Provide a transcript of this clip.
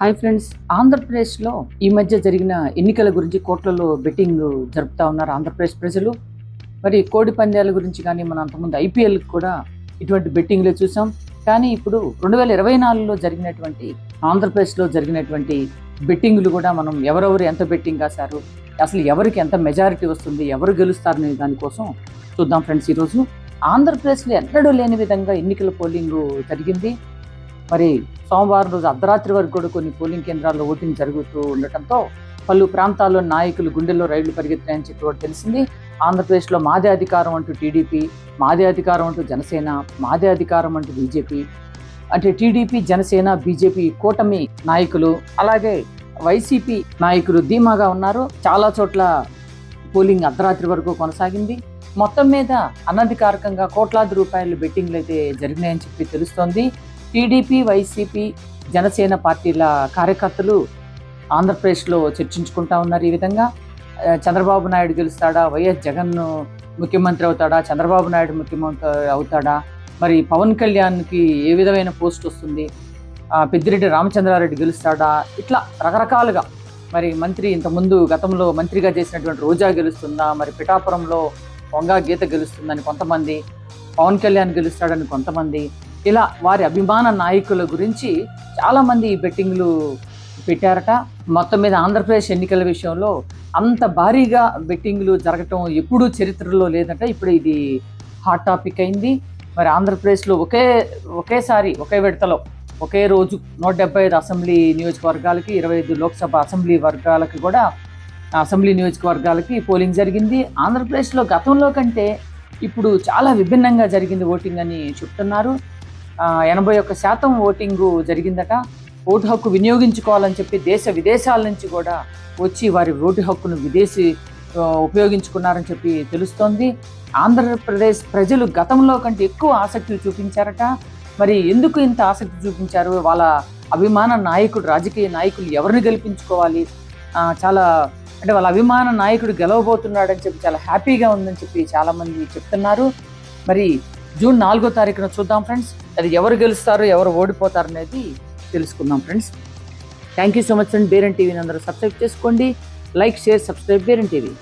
Hi friends ఆంధ్రప్రదేశ్లో ఈ మధ్య జరిగిన ఎన్నికల గురించి కోట్లలో బెట్టింగ్ జరుపుతా ఉన్నారు ఆంధ్రప్రదేశ్ ప్రజలు. మరి కోడి పందాల గురించి కానీ మనం అంతకుముందు ఐపీఎల్ కూడా ఇటువంటి బెట్టింగ్లే చూసాం. కానీ ఇప్పుడు రెండు వేల ఇరవై నాలుగులో జరిగినటువంటి ఆంధ్రప్రదేశ్లో జరిగినటువంటి బెట్టింగ్లు కూడా మనం ఎవరెవరు ఎంత బెట్టింగ్ కాశారు అసలు ఎవరికి ఎంత మెజారిటీ వస్తుంది ఎవరు గెలుస్తారనే దానికోసం చూద్దాం ఫ్రెండ్స్ ఈరోజు. ఆంధ్రప్రదేశ్లో ఎన్నడూ లేని విధంగా ఎన్నికల పోలింగ్ జరిగింది. మరి సోమవారం రోజు అర్ధరాత్రి వరకు కూడా కొన్ని పోలింగ్ కేంద్రాల్లో ఓటింగ్ జరుగుతూ ఉండటంతో పలు ప్రాంతాల్లో నాయకులు గుండెల్లో రైళ్ళు పరిగెత్తాయని చెప్పి కూడా తెలిసింది. ఆంధ్రప్రదేశ్లో మాదే అధికారం అంటూ టీడీపీ మాదే అధికారం అంటూ జనసేన మాదే అధికారం అంటూ బీజేపీ అంటే టీడీపీ జనసేన బీజేపీ కూటమి నాయకులు అలాగే వైసీపీ నాయకులు ధీమాగా ఉన్నారు. చాలా చోట్ల పోలింగ్ అర్ధరాత్రి వరకు కొనసాగింది. మొత్తం మీద అనధికారికంగా కోట్లాది రూపాయలు బెట్టింగ్లు అయితే జరిగినాయని చెప్పి తెలుస్తోంది. టీడీపీ వైసీపీ జనసేన పార్టీల కార్యకర్తలు ఆంధ్రప్రదేశ్లో చర్చించుకుంటా ఉన్నారు ఈ విధంగా. చంద్రబాబు నాయుడు గెలుస్తాడా? వైఎస్ జగన్ ముఖ్యమంత్రి అవుతాడా? చంద్రబాబు నాయుడు ముఖ్యమంత్రి అవుతాడా? మరి పవన్ కళ్యాణ్కి ఏ విధమైన పోస్ట్ వస్తుంది? పెద్దిరెడ్డి రామచంద్రారెడ్డి గెలుస్తాడా? ఇట్లా రకరకాలుగా. మరి మంత్రి ఇంతకుముందు గతంలో మంత్రిగా చేసినటువంటి రోజా గెలుస్తుందా? మరి పిఠాపురంలో వంగా గీత గెలుస్తుందని కొంతమంది పవన్ కళ్యాణ్ గెలుస్తాడని కొంతమంది ఇలా వారి అభిమాన నాయకుల గురించి చాలామంది ఈ బెట్టింగ్లు పెట్టారట. మొత్తం మీద ఆంధ్రప్రదేశ్ ఎన్నికల విషయంలో అంత భారీగా బెట్టింగ్లు జరగటం ఎప్పుడూ చరిత్రలో లేదంట. ఇప్పుడు ఇది హాట్ టాపిక్ అయింది. మరి ఆంధ్రప్రదేశ్లో ఒకే ఒకేసారి ఒకే విడతలో ఒకే రోజు నూట డెబ్బై ఐదు అసెంబ్లీ నియోజకవర్గాలకి ఇరవై ఐదు లోక్సభ అసెంబ్లీ వర్గాలకి కూడా అసెంబ్లీ నియోజకవర్గాలకి పోలింగ్ జరిగింది. ఆంధ్రప్రదేశ్లో గతంలో కంటే ఇప్పుడు చాలా విభిన్నంగా జరిగింది ఓటింగ్ అని చెప్తున్నారు. ఎనభై ఒక్క శాతం ఓటింగు జరిగిందట. ఓటు హక్కు వినియోగించుకోవాలని చెప్పి దేశ విదేశాల నుంచి కూడా వచ్చి వారి ఓటు హక్కును విదేశీ ఉపయోగించుకున్నారని చెప్పి తెలుస్తోంది. ఆంధ్రప్రదేశ్ ప్రజలు గతంలో కంటే ఎక్కువ ఆసక్తి చూపించారట. మరి ఎందుకు ఇంత ఆసక్తి చూపించారు? వాళ్ళ అభిమాన నాయకుడు రాజకీయ నాయకులు ఎవరిని గెలిపించుకోవాలి? చాలా అంటే వాళ్ళ అభిమాన నాయకుడు గెలవబోతున్నాడని చెప్పి చాలా హ్యాపీగా ఉందని చెప్పి చాలామంది చెప్తున్నారు. మరి జూన్ నాలుగో తారీఖున చూద్దాం ఫ్రెండ్స్. అది ఎవరు గెలుస్తారు ఎవరు ఓడిపోతారు అనేది తెలుసుకుందాం friends. Thank you so much and Beran టీవీని అందరూ సబ్స్క్రైబ్ చేసుకోండి. Like share subscribe Beran TV.